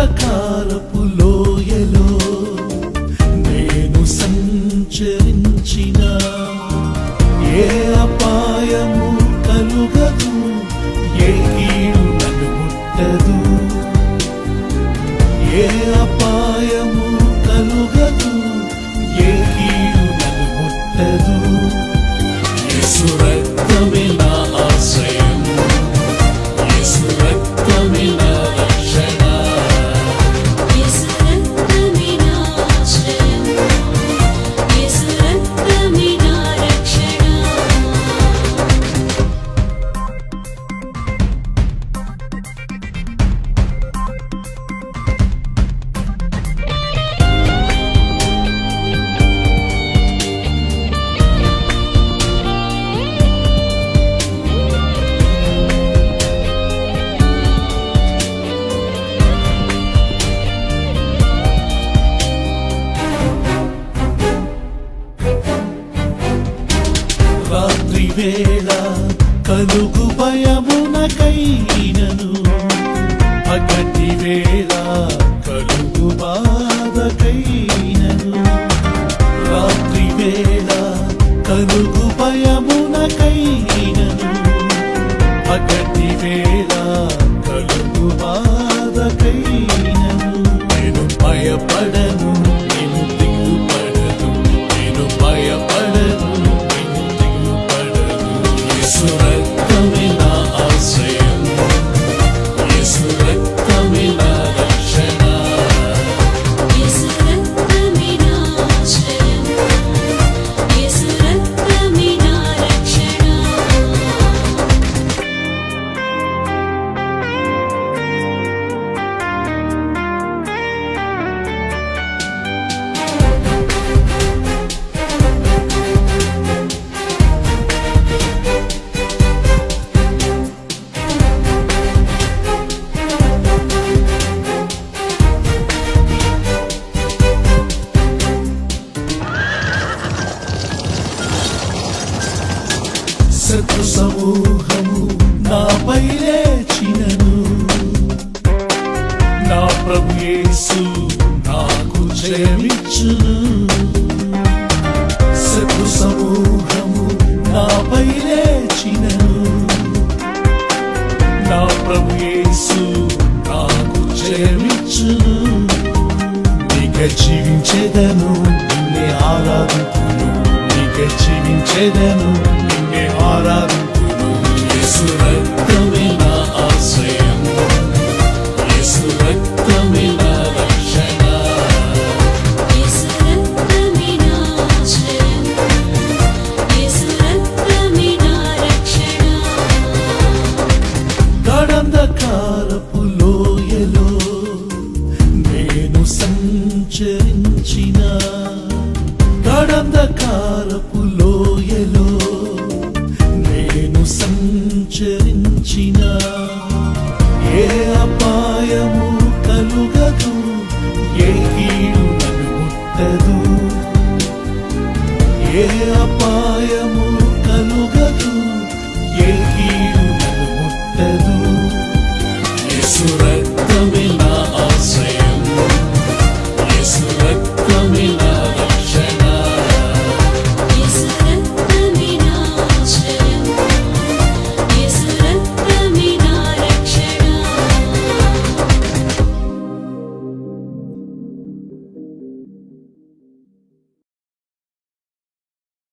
అంధకారపు లోయలో నేను సంచరించిన ఏ అపాయము కలుగదు ఏ కీడు నన్ను ముట్టదు. వేళ కలుగు భయమునకైనను పగటి వేళ కలుగు బాధకైనను రాత్రి వేళ కలుగు భయమునకైనను పగటి వేళ కలుగు బాధకైనను నేను భయపడ Nige civincedemo, ninni araduntunu Nige civincedemo, ninni araduntunu Yesu rettamina asayam Yesu rettamina rakshana Yesu rettamina asayam Yesu rettamina rakshana Kadanda kalapu గడంధకారపు లోయలో నేను సంచరించిన ఏ అపాయము కలుగదు ఏ కీడు నన్ను ముట్టదు. ఏ